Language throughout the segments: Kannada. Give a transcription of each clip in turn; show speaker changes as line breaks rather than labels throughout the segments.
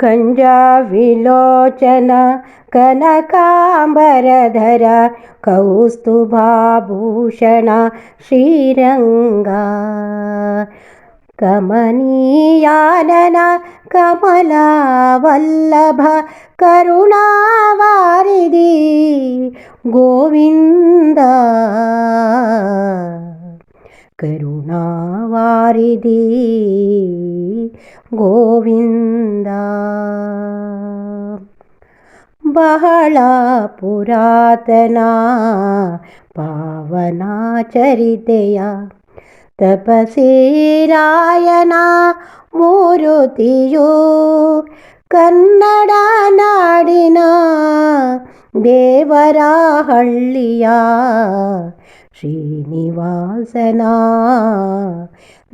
కంజా విలోచన కనకాంబరధర కౌస్తుభాభూషణ శ్రీరంగా. కమనీయానన కమలావల్లభ కరుణావారిది గోవింద. కరుణా ಕರುಣಾವಾರಿಧಿ ಗೋವಿಂದ. ಬಹಳ ಪುರಾತನ ಪಾವನ ಚರಿತೆಯ ತಪಸೀರಾಯನ ಮೂರುತಿಯು ಕನ್ನಡ ನಾಡಿನ ದೇವರ ಹಳ್ಳಿಯ ಶ್ರೀನಿವಾಸನ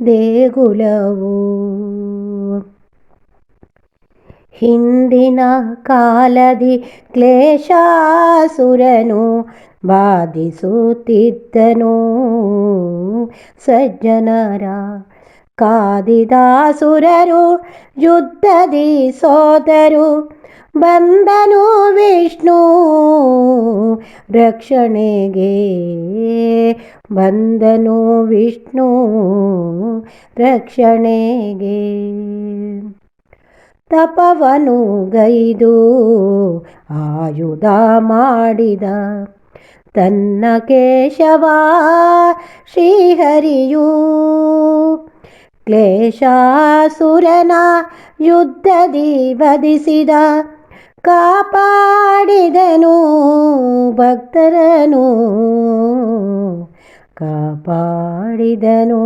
ದೇಗುಲವು. ಹಿಂದಿನ ಕಾಲದಿ ಕ್ಲೇಶಾಸುರನು ಬಾಧಿಸುತ್ತಿದ್ದನು. ಸಜ್ಜನರ ಕಾದಿದಾಸುರರು, ಯುದ್ಧದಿ ಸೋದರು ಬಂದನು ವಿಷ್ಣು, ರಕ್ಷಣೆಗೆ ಬಂದನು ವಿಷ್ಣು, ರಕ್ಷಣೆಗೆ ತಪವನು ಗೈದು, ಆಯುಧ ಮಾಡಿದ ತನ್ನ ಕೇಶವ ಶ್ರೀಹರಿಯು. ಕ್ಲೇಶಾಸುರನ ಯುದ್ಧದಿ ವಧಿಸಿದ ಕಾಪಾಡಿದನು ಭಕ್ತರನು. ಕಾಪಾಡಿದನು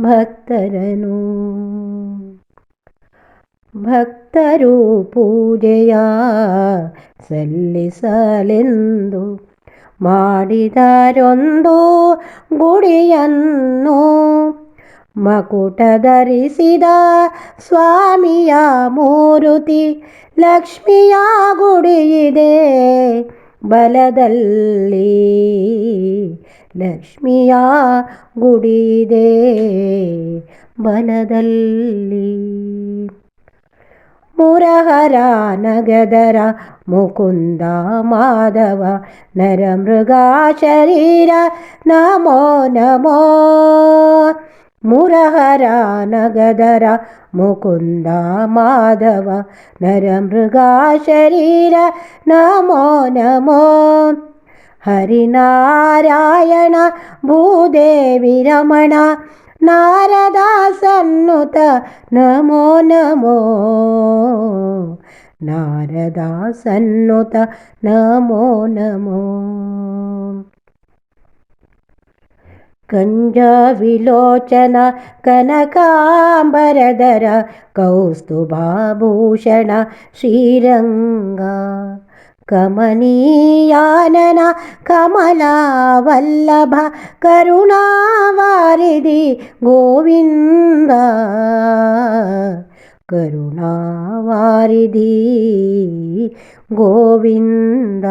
ಭಕ್ತರನು. ಭಕ್ತರು ಪೂಜೆಯ ಸಲ್ಲಿಸಲೆಂದು ಮಾಡಿದರೊಂದು ಗುಡಿಯನ್ನು ಮಕುಟ ಧರಿಸಿದ ಸ್ವಾಮಿಯ ಮೂರುತಿ ಲಕ್ಷ್ಮಿಯ ಗುಡಿಯಿದೆ ಬಲದಲ್ಲಿ. ಲಕ್ಷ್ಮಿಯ ಗುಡಿಯಿದೆ ಬಲದಲ್ಲಿ. ಮುರಹರ ನಗದರ ಮುಕುಂದ ಮಾಧವ ನರಮೃಗ ಶರೀರ ನಮೋ ನಮೋ. मुरहरा मुरहरानगदरा मुकुन्दा माधव नरमृगा शरीर नमो नमो। हरिनारायण भूदेवी रमण नारदासन्नुत नमो नमो। नारदासन्नुत नमो नमो। गञ्जविलोचन कनकाम्बरधर कौस्तुभाभूषण श्रीरङ्गा कमनीयानन कमलावल्लभ करुणावारिधि गोविन्द करुणावारिधि गोविन्द